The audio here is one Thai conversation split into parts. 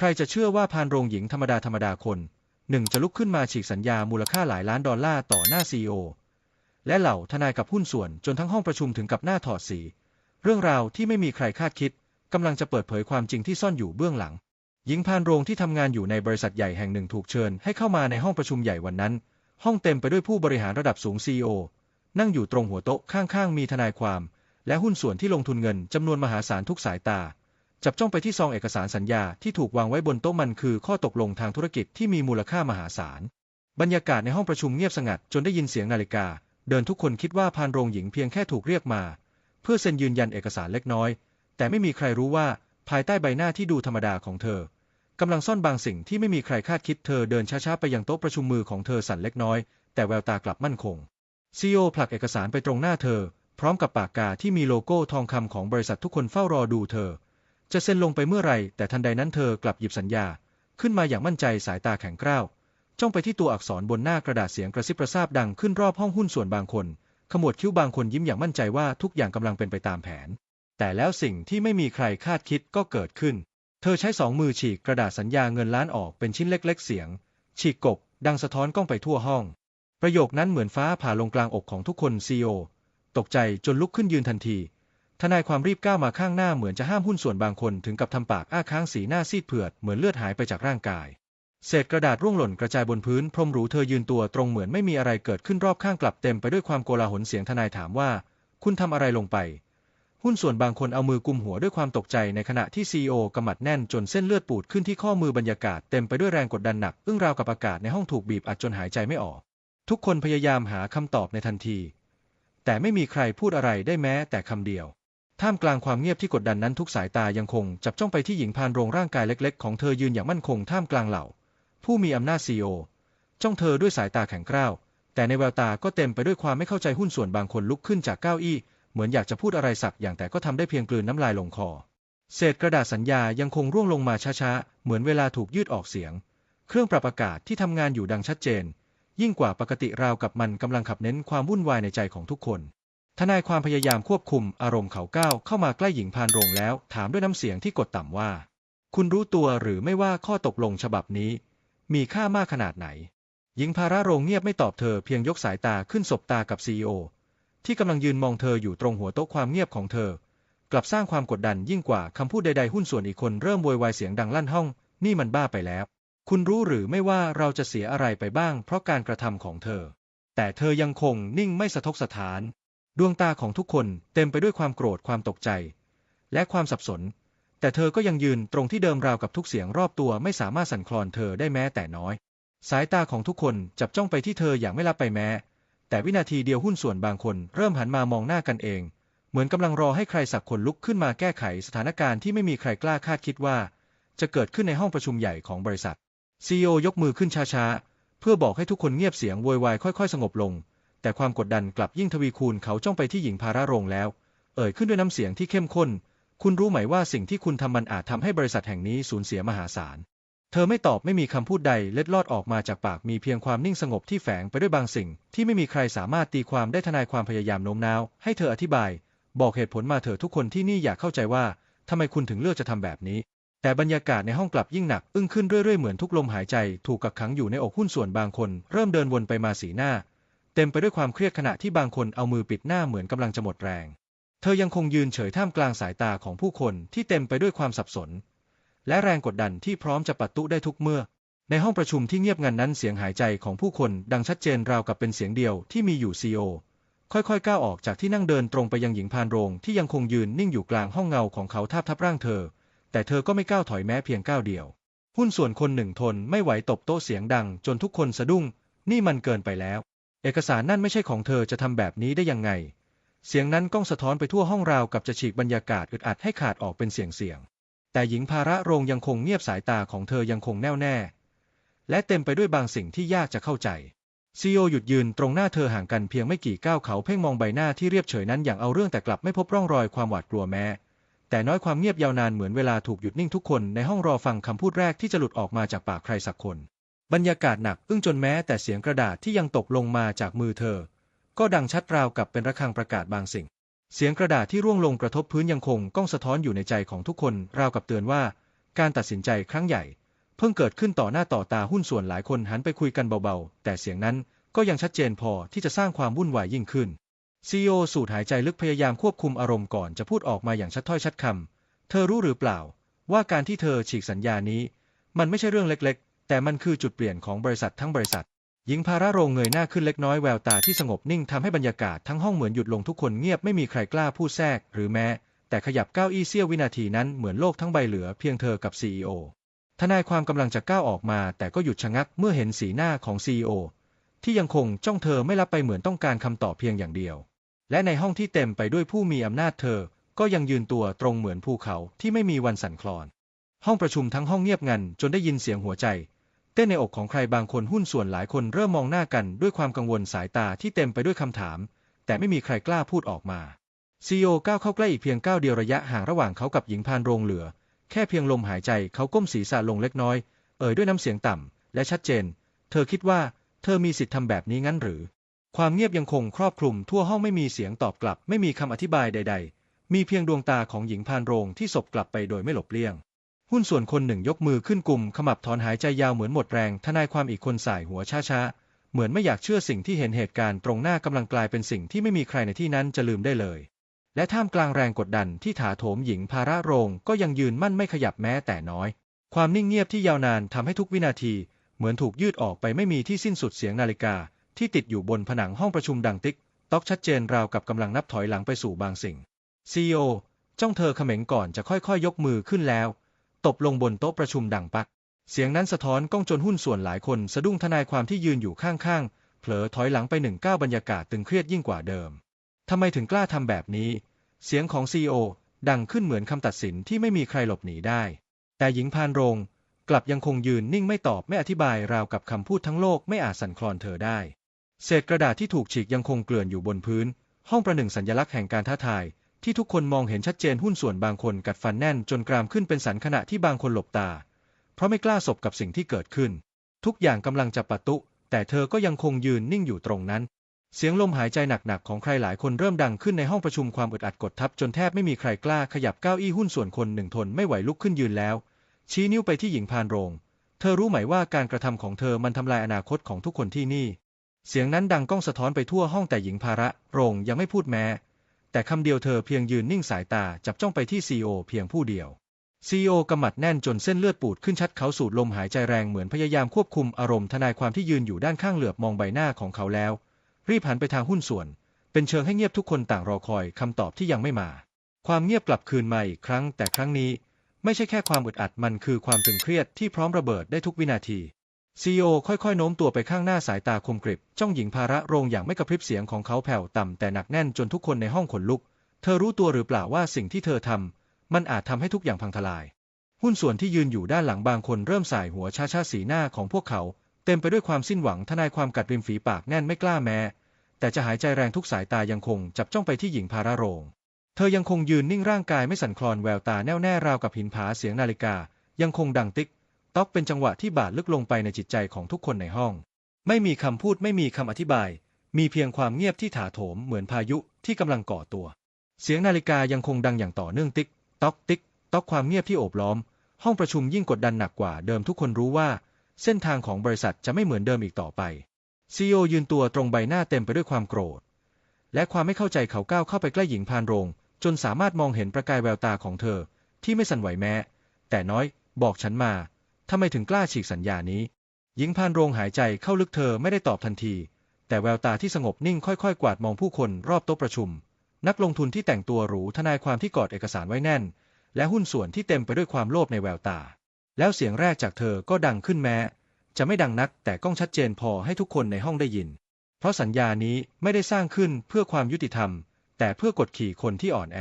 ใครจะเชื่อว่าพานโรงหญิงธรรมดาธรรมดาคนหนึ่งจะลุกขึ้นมาฉีกสัญญามูลค่าหลายล้านดอลลาร์ต่อหน้าซีอและเหล่าทนายกับหุ้นส่วนจนทั้งห้องประชุมถึงกับหน้าถอดสี เรื่องราวที่ไม่มีใครคาดคิดกำลังจะเปิดเผยความจริงที่ซ่อนอยู่เบื้องหลัง หญิงพานโรงที่ทำงานอยู่ในบริษัทใหญ่แห่งหนึ่งถูกเชิญให้เข้ามาในห้องประชุมใหญ่วันนั้น ห้องเต็มไปด้วยผู้บริหารระดับสูงซีอนั่งอยู่ตรงหัวโต๊ะข้างๆ มีทนายความ และหุ้นส่วนที่ลงทุนเงินจำนวนมหาศาลทุกสายตา จับจ้องไปที่ซองเอกสารสัญญาที่ถูกวางไว้บนโต๊ะมันคือข้อตกลงทางธุรกิจที่มีมูลค่ามหาศาล บรรยากาศในห้องประชุมเงียบสงัดจนได้ยินเสียงนาฬิกา เดินทุกคนคิดว่าพานโรงหญิงเพียงแค่ถูกเรียกมา เพื่อเซ็นยืนยันเอกสารเล็กน้อย แต่ไม่มีใครรู้ว่าภายใต้ใบหน้าที่ดูธรรมดาของเธอกำลังซ่อนบางสิ่งที่ไม่มีใครคาดคิดเธอเดินช้าๆไปยังโต๊ะประชุมมือของเธอสั่นเล็กน้อย แต่แววตากลับมั่นคงซีอผลักเอกสารไปตรงหน้าเธอ พร้อมกับปากกาที่มีโลโก้ทองคำของบริษัททุกคนเฝ้ารอดูเธอ จะเซ็นลงไปเมื่อไรแต่ทันใดนั้นเธอกลับหยิบสัญญา ขึ้นมาอย่างมั่นใจสายตาแข็งกร้าว จ้องไปที่ตัวอักษรบนหน้ากระดาษเสียงกระซิบกระซาบดังขึ้นรอบห้องหุ้นส่วนบางคน ขมวดคิ้วบางคนยิ้มอย่างมั่นใจว่าทุกอย่างกำลังเป็นไปตามแผน แต่แล้วสิ่งที่ไม่มีใครคาดคิดก็เกิดขึ้น เธอใช้สองมือฉีกกระดาษสัญญาเงินล้านออกเป็นชิ้นเล็ก ๆ เสียง ฉีกกบ ดังสะท้อนกล้องไปทั่วห้อง ประโยคนั้นเหมือนฟ้าผ่าลงกลางอกของทุกคนซีโอตกใจจนลุกขึ้นยืนทันที ทนายความรีบก้าวมาข้างหน้าเหมือนจะห้ามหุ้นส่วนบางคนถึงกับทำปากอ้าค้างสีหน้าซีดเผือดเหมือนเลือดหายไปจากร่างกาย เศษกระดาษร่วงหล่นกระจายบนพื้นพรมหรูเธอยืนตัวตรงเหมือนไม่มีอะไรเกิดขึ้นรอบข้างกลับเต็มไปด้วยความโกลาหลเสียงทนายถามว่า คุณทำอะไรลงไป หุ้นส่วนบางคนเอามือกุมหัวด้วยความตกใจในขณะที่ซีโอกำมัดแน่นจนเส้นเลือดปูดขึ้นที่ข้อมือบรรยากาศเต็มไปด้วยแรงกดดันหนักอึ้งราวกับอากาศในห้องถูกบีบอัดจนหายใจไม่ออก ทุกคนพยายามหาคำตอบในทันที แต่ไม่มีใครพูดอะไรได้แม้แต่คำเดียว ท่ามกลางความเงียบที่กดดันนั้นทุกสายตายังคงจับจ้องไปที่หญิงพานโรงร่างกายเล็กๆ ของเธอยืนอย่างมั่นคงท่ามกลางเหล่า ผู้มีอำนาจซีโอจ้องเธอด้วยสายตาแข็งกร้าว แต่ในแววตาก็เต็มไปด้วยความไม่เข้าใจหุ้นส่วนบางคนลุกขึ้นจากเก้าอี้ เหมือนอยากจะพูดอะไรสักอย่างแต่ก็ทำได้เพียงกลืนน้ำลายลงคอ เศษกระดาษสัญญายังคงร่วงลงมาช้าๆ เหมือนเวลาถูกยืดออกเสียง เครื่องปรับอากาศที่ทำงานอยู่ดังชัดเจน ยิ่งกว่าปกติราวกับมันกำลังขับเน้นความวุ่นวายในใจของทุกคน ทนายความพยายามควบคุมอารมณ์เขาก้าวเข้ามาใกล้หญิงพานโรงแล้ว ถามด้วยน้ำเสียงที่กดต่ำว่า คุณรู้ตัวหรือไม่ว่าข้อตกลงฉบับนี้ มีค่ามากขนาดไหน หญิงพาราโรงเงียบไม่ตอบเธอเพียงยกสายตาขึ้นสบตากับซีอที่กำลังยืนมองเธออยู่ตรงหัวโต๊ะความเงียบของเธอ กลับสร้างความกดดันยิ่งกว่าคำพูดใดๆหุ้นส่วนอีกคนเริ่มโวยวายเสียงดังลั่นห้อง นี่มันบ้าไปแล้ว คุณรู้หรือไม่ว่าเราจะเสียอะไรไปบ้าง เพราะการกระทำของเธอ แต่เธอยังคงนิ่งไม่สะทกสถาน ดวงตาของทุกคนเต็มไปด้วยความโกรธความตกใจ และความสับสน แต่เธอก็ยังยืนตรงที่เดิมราวกับทุกเสียงรอบตัวไม่สามารถสั่นคลอนเธอได้แม้แต่น้อย สายตาของทุกคนจับจ้องไปที่เธออย่างไม่ละไปแม้ แต่วินาทีเดียวหุ้นส่วนบางคนเริ่มหันมามองหน้ากันเอง เหมือนกำลังรอให้ใครสักคนลุกขึ้นมาแก้ไขสถานการณ์ที่ไม่มีใครกล้าคาดคิดว่า จะเกิดขึ้นในห้องประชุมใหญ่ของบริษัทซีอยกมือขึ้นช้าๆเพื่อบอกให้ทุกคนเงียบเสียงโวยวายค่อย ๆ สงบลง แต่ความกดดันกลับยิ่งทวีคูณเขาจ้องไปที่หญิงพาราโรงแล้ว เอ่ยขึ้นด้วยน้ำเสียงที่เข้มข้น คุณรู้ไหมว่าสิ่งที่คุณทำมันอาจทำให้บริษัทแห่งนี้สูญเสียมหาศาล เธอไม่ตอบไม่มีคำพูดใดเล็ดลอดออกมาจากปากมีเพียงความนิ่งสงบที่แฝงไปด้วยบางสิ่ง ที่ไม่มีใครสามารถตีความได้ทนายความพยายามโน้มน้าวให้เธออธิบาย บอกเหตุผลมาเถอะทุกคนที่นี่อยากเข้าใจว่าทำไมคุณถึงเลือกจะทำแบบนี้แต่บรรยากาศในห้องกลับยิ่งหนัก อึ้งขึ้นเรื่อยๆ เหมือนทุกลมหายใจ ถูกกักขังอยู่ในอกหุ้นส่วนบางคน เริ่มเดินวนไปมาสีหน้า เต็มไปด้วยความเครียดขณะที่บางคนเอามือปิดหน้าเหมือนกำลังจะหมดแรง เธอยังคงยืนเฉยท่ามกลางสายตาของผู้คนที่เต็มไปด้วยความสับสน และแรงกดดันที่พร้อมจะปัดตุได้ทุกเมื่อ ในห้องประชุมที่เงียบงันนั้นเสียงหายใจของผู้คนดังชัดเจนราวกับเป็นเสียงเดียวที่มีอยู่ซีโอค่อยๆ ก้าวออกจากที่นั่งเดินตรงไปยังหญิงพานโรงที่ยังคงยืนนิ่งอยู่กลางห้องเงาของเขาทาบทับร่างเธอ แต่เธอก็ไม่ก้าวถอยแม้เพียงก้าวเดียว หุ้นส่วนคนหนึ่งทนไม่ไหวตบโต๊ะเสียงดังจนทุกคนสะดุ้ง นี่มันเกินไปแล้ว เอกสารนั่นไม่ใช่ของเธอจะทำแบบนี้ได้ยังไง เสียงนั้นก้องสะท้อนไปทั่วห้องราวกับจะฉีกบรรยากาศอึดอัดให้ขาดออกเป็นเสียงเสียง แต่หญิงภาระโรงยังคงเงียบสายตาของเธอยังคงแน่วแน่ และเต็มไปด้วยบางสิ่งที่ยากจะเข้าใจซีโอหยุดยืนตรงหน้าเธอห่างกันเพียงไม่กี่ก้าวเขาเพ่งมองใบหน้าที่เรียบเฉยนั้นอย่างเอาเรื่องแต่กลับไม่พบร่องรอยความหวาดกลัวแม้ แต่น้อยความเงียบยาวนานเหมือนเวลาถูกหยุดนิ่งทุกคนในห้องรอฟังคำพูดแรกที่จะหลุดออกมาจากปากใครสักคน บรรยากาศหนักอึ้งจนแม้แต่เสียงกระดาษที่ยังตกลงมาจากมือเธอ ก็ดังชัดราวกับเป็นระฆังประกาศบางสิ่ง เสียงกระดาษที่ร่วงลงกระทบพื้นยังคงก้องสะท้อนอยู่ในใจของทุกคนราวกับเตือนว่า การตัดสินใจครั้งใหญ่ เพิ่งเกิดขึ้นต่อหน้าต่อตาหุ้นส่วนหลายคนหันไปคุยกันเบาๆ แต่เสียงนั้นก็ยังชัดเจนพอที่จะสร้างความวุ่นวายยิ่งขึ้นซีอสูดหายใจลึกพยายามควบคุมอารมณ์ก่อนจะพูดออกมาอย่างชัดถ้อยชัดคำเธอรู้หรือเปล่า ว่าการที่เธอฉีกสัญญานี้ มันไม่ใช่เรื่องเล็ก แต่มันคือจุดเปลี่ยนของบริษัททั้งบริษัท หญิงพาระโรงเงยหน้าขึ้นเล็กน้อยแววตาที่สงบนิ่งทำให้บรรยากาศทั้งห้องเหมือนหยุดลงทุกคนเงียบไม่มีใครกล้าพูดแทรก หรือแม้ แต่ขยับก้าวอี้เสี้ยววินาทีนั้นเหมือนโลกทั้งใบเหลือเพียงเธอกับซีอทนายความกำลังจะก้าวออกมา แต่ก็หยุดชะงักเมื่อเห็นสีหน้าของซีอที่ยังคงจ้องเธอไม่รับไปเหมือนต้องการคำตอบเพียงอย่างเดียว และในห้องที่เต็มไปด้วยผู้มีอำนาจเธอ ก็ยังยืนตัวตรงเหมือนภูเขาที่ไม่มีวันสั่นคลอน ห้องประชุมทั้งห้องเงียบงันจนได้ยินเสียงหัวใจ ต้นในอกของใครบางคนหุ้นส่วนหลายคนเริ่มมองหน้ากันด้วยความกังวลสายตาที่เต็มไปด้วยคำถาม แต่ไม่มีใครกล้าพูดออกมาซีโอก้าวเข้าใกล้อีกเพียงก้าวเดียวระยะห่างระหว่างเขากับหญิงพานโรงเหลือ แค่เพียงลมหายใจเขาก้มศีรษะลงเล็กน้อย เอ่ยด้วยน้ำเสียงต่ำและชัดเจน เธอคิดว่าเธอมีสิทธิ์ทำแบบนี้งั้นหรือ ความเงียบยังคงครอบคลุมทั่วห้องไม่มีเสียงตอบกลับ ไม่มีคำอธิบายใด ๆ มีเพียงดวงตาของหญิงพานโรงที่สบกลับไปโดยไม่หลบเลี่ยง หุ้นส่วนคนหนึ่งยกมือขึ้นกลุ่มขมับถอนหายใจยาวเหมือนหมดแรง ทนายความอีกคนสายหัวช้าๆ เหมือนไม่อยากเชื่อสิ่งที่เห็นเหตุการณ์ตรงหน้ากำลังกลายเป็นสิ่งที่ไม่มีใครในที่นั้นจะลืมได้เลย และท่ามกลางแรงกดดันที่ถาโถมหญิงภาระโรงก็ยังยืนมั่นไม่ขยับแม้แต่น้อย ความนิ่งเงียบที่ยาวนานทำให้ทุกวินาที เหมือนถูกยืดออกไปไม่มีที่สิ้นสุดเสียงนาฬิกา ที่ติดอยู่บนผนังห้องประชุมดังติ๊กต๊อกชัดเจนราวกับกำลังนับถอยหลังไปสู่บางสิ่งซีโอจ้องเธอเขม็งก่อนจะค่อยๆยยกมือขึ้นแล้ว ตบลงบนโต๊ะประชุมดังปัก เสียงนั้นสะท้อนก้องจนหุ้นส่วนหลายคนสะดุ้งทนายความที่ยืนอยู่ข้างๆ เผลอถอยหลังไปหนึ่งก้าวบรรยากาศตึงเครียดยิ่งกว่าเดิม ทำไมถึงกล้าทำแบบนี้ เสียงของซีโอดังขึ้นเหมือนคำตัดสินที่ไม่มีใครหลบหนีได้ แต่หญิงพานโรง กลับยังคงยืนนิ่งไม่ตอบไม่อธิบายราวกับคำพูดทั้งโลกไม่อาจสั่นคลอนเธอได้ เศษกระดาษที่ถูกฉีกยังคงเกลื่อนอยู่บนพื้น ห้องประหนึ่งสัญลักษณ์แห่งการท้าทาย ที่ทุกคนมองเห็นชัดเจนหุ้นส่วนบางคนกัดฟันแน่นจนกรามขึ้นเป็นสันขณะที่บางคนหลบตา เพราะไม่กล้าสบกับสิ่งที่เกิดขึ้น ทุกอย่างกำลังจะปะตุ แต่เธอก็ยังคงยืนนิ่งอยู่ตรงนั้น เสียงลมหายใจหนักๆของใครหลายคนเริ่มดังขึ้นในห้องประชุมความอึดอัดกดทับจนแทบไม่มีใครกล้าขยับเก้าอี้หุ้นส่วนคนหนึ่งทนไม่ไหวลุกขึ้นยืนแล้ว ชี้นิ้วไปที่หญิงพานโรง เธอรู้ไหมว่าการกระทำของเธอมันทำลายอนาคตของทุกคนที่นี่ เสียงนั้นดังก้องสะท้อนไปทั่วห้องแต่หญิงภาระโรงยังไม่พูดแม้ แต่คำเดียวเธอเพียงยืนนิ่งสายตาจับจ้องไปที่ซีโอเพียงผู้เดียวซีโอกำมัดแน่นจนเส้นเลือดปูดขึ้นชัดเขาสูดลมหายใจแรงเหมือนพยายามควบคุมอารมณ์ทนายความที่ยืนอยู่ด้านข้างเหลือบมองใบหน้าของเขาแล้ว รีบหันไปทางหุ้นส่วน เป็นเชิงให้เงียบทุกคนต่างรอคอยคำตอบที่ยังไม่มา ความเงียบกลับคืนมาอีกครั้ง แต่ครั้งนี้ ไม่ใช่แค่ความอึดอัดมันคือความตึงเครียดที่พร้อมระเบิดได้ทุกวินาที ซีโอค่อยๆ โน้มตัวไปข้างหน้าสายตาคมกริบ จ้องหญิงภาระโรงอย่างไม่กระพริบเสียงของเขาแผ่วต่ำแต่หนักแน่นจนทุกคนในห้องขนลุก เธอรู้ตัวหรือเปล่าว่าสิ่งที่เธอทำมันอาจทำให้ทุกอย่างพังทลาย หุ้นส่วนที่ยืนอยู่ด้านหลังบางคนเริ่มสายหัวชาชาสีหน้าของพวกเขา เต็มไปด้วยความสิ้นหวังทนายความกัดริมฝีปากแน่นไม่กล้าแม้ แต่จะหายใจแรงทุกสายตายังคงจับจ้องไปที่หญิงภาระโรง เธอยังคงยืนนิ่งร่างกายไม่สั่นคลอนแววตาแน่วแน่ราวกับหินผาเสียงนาฬิกา ยังคงดังติ๊ก ต๊อกเป็นจังหวะที่บาดลึกลงไปในจิตใจของทุกคนในห้อง ไม่มีคำพูดไม่มีคำอธิบาย มีเพียงความเงียบที่ถาโถมเหมือนพายุที่กำลังก่อตัว เสียงนาฬิกายังคงดังอย่างต่อเนื่องติ๊ก ต๊อกติ๊ก ต๊อกความเงียบที่โอบล้อม ห้องประชุมยิ่งกดดันหนักกว่าเดิมทุกคนรู้ว่า เส้นทางของบริษัทจะไม่เหมือนเดิมอีกต่อไปซีอยืนตัวตรงใบหน้าเต็มไปด้วยความโกรธ และความไม่เข้าใจเขาก้าวเข้าไปใกล้หญิงพานโรง จนสามารถมองเห็นประกายแววตาของเธอ ที่ไม่สั่นไหวแม้ แต่น้อยบอกฉันมา ทำไมถึงกล้าฉีกสัญญานี้ หญิงพานโรงหายใจเข้าลึกเธอไม่ได้ตอบทันที แต่แววตาที่สงบนิ่งค่อยๆ กวาดมองผู้คนรอบโต๊ะประชุม นักลงทุนที่แต่งตัวหรูทนายความที่กอดเอกสารไว้แน่น และหุ้นส่วนที่เต็มไปด้วยความโลภในแววตา แล้วเสียงแรกจากเธอก็ดังขึ้นแม้ จะไม่ดังนักแต่ก้องชัดเจนพอให้ทุกคนในห้องได้ยิน เพราะสัญญานี้ไม่ได้สร้างขึ้นเพื่อความยุติธรรม แต่เพื่อกดขี่คนที่อ่อนแอ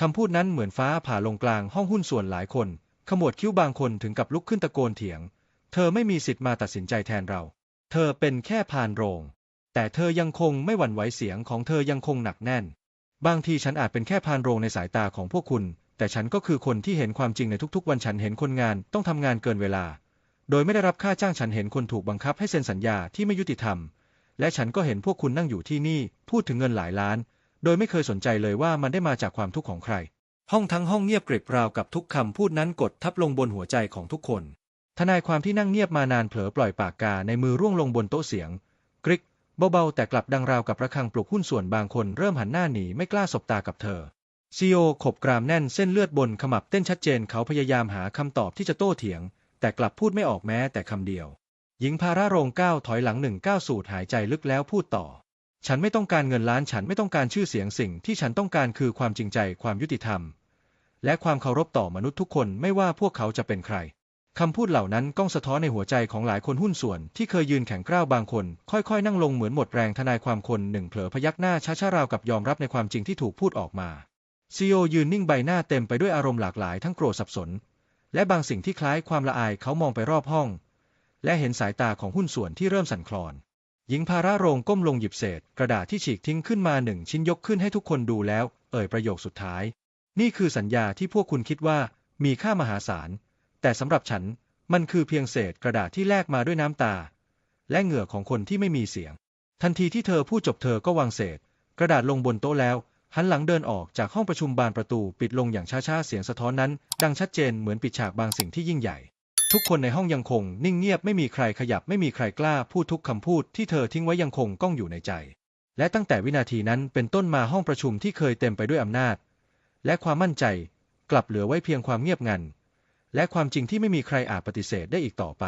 คำพูดนั้นเหมือนฟ้าผ่าลงกลางห้องหุ้นส่วนหลายคน มวดคิ้วบางคนถึงกับลุกขึ้นตะโกนเถียง เธอไม่มีสิทธิ์มาตัดสินใจแทนเรา เธอเป็นแค่พานโรง แต่เธอยังคงไม่หวั่นไหวเสียงของเธอยังคงหนักแน่น บางทีฉันอาจเป็นแค่พานโรงในสายตาของพวกคุณ แต่ฉันก็คือคนที่เห็นความจริงในทุกๆ วันฉันเห็นคนงานต้องทำงานเกินเวลา โดยไม่ได้รับค่าจ้างฉันเห็นคนถูกบังคับให้เซ็นสัญญาที่ไม่ยุติธรรม และฉันก็เห็นพวกคุณนั่งอยู่ที่นี่ พูดถึงเงินหลายล้าน โดยไม่เคยสนใจเลยว่ามันได้มาจากความทุกข์ของใคร ห้องทั้งห้องเงียบกริบราวกับทุกคำพูดนั้นกดทับลงบนหัวใจของทุกคน ทนายความที่นั่งเงียบมานานเผลอปล่อยปากกาในมือร่วงลงบนโต๊ะเสียง กริกเบาๆแต่กลับดังราวกับระฆังปลุกหุ้นส่วนบางคนเริ่มหันหน้าหนีไม่กล้าสบตากับเธอซีโอขบกรามแน่นเส้นเลือดบนขมับเต้นชัดเจนเขาพยายามหาคำตอบที่จะโต้เถียง แต่กลับพูดไม่ออกแม้แต่คำเดียว หญิงพาราโรงก้าวถอยหลังหนึ่งก้าวสูดหายใจลึกแล้วพูดต่อ ฉันไม่ต้องการเงินล้านฉันไม่ต้องการชื่อเสียงสิ่งที่ฉันต้องการคือความจริงใจความยุติธรรม และความเคารพต่อมนุษย์ทุกคนไม่ว่าพวกเขาจะเป็นใครคำพูดเหล่านั้นก้องสะท้อนในหัวใจของหลายคนหุ้นส่วน ที่เคยยืนแข็งกร้าวบางคน ค่อยๆ นั่งลงเหมือนหมดแรงทนายความคนหนึ่งเผลอพยักหน้าช้าๆราวกับยอมรับในความจริงที่ถูกพูดออกมาซีโอยืนนิ่งใบหน้าเต็มไปด้วยอารมณ์หลากหลายทั้งโกรธสับสน และบางสิ่งที่คล้ายความละอายเขามองไปรอบห้อง และเห็นสายตาของหุ้นส่วนที่เริ่มสั่นคลอน หญิงพาราโรงก้มลงหยิบเศษ กระดาษที่ฉีกทิ้งขึ้นมาหนึ่งชิ้นยกขึ้นให้ทุกคนดูแล้ว เอ่ยประโยคสุดท้าย นี่คือสัญญาที่พวกคุณคิดว่ามีค่ามหาศาล แต่สำหรับฉันมันคือเพียงเศษกระดาษที่แลกมาด้วยน้ำตา และเหงื่อของคนที่ไม่มีเสียง ทันทีที่เธอพูดจบเธอก็วางเศษ กระดาษลงบนโต๊ะแล้ว หันหลังเดินออกจากห้องประชุมบานประตูปิดลงอย่างช้าๆเสียงสะท้อนนั้น ดังชัดเจนเหมือนปิดฉากบางสิ่งที่ยิ่งใหญ่ ทุกคนในห้องยังคงนิ่งเงียบไม่มีใครขยับไม่มีใครกล้าพูดทุกคำพูดที่เธอทิ้งไว้ยังคงก้องอยู่ในใจ และตั้งแต่วินาทีนั้นเป็นต้นมาห้องประชุมที่เคยเต็มไปด้วยอำนาจ และความมั่นใจกลับเหลือไว้เพียงความเงียบงัน และความจริงที่ไม่มีใครอาจปฏิเสธได้อีกต่อไป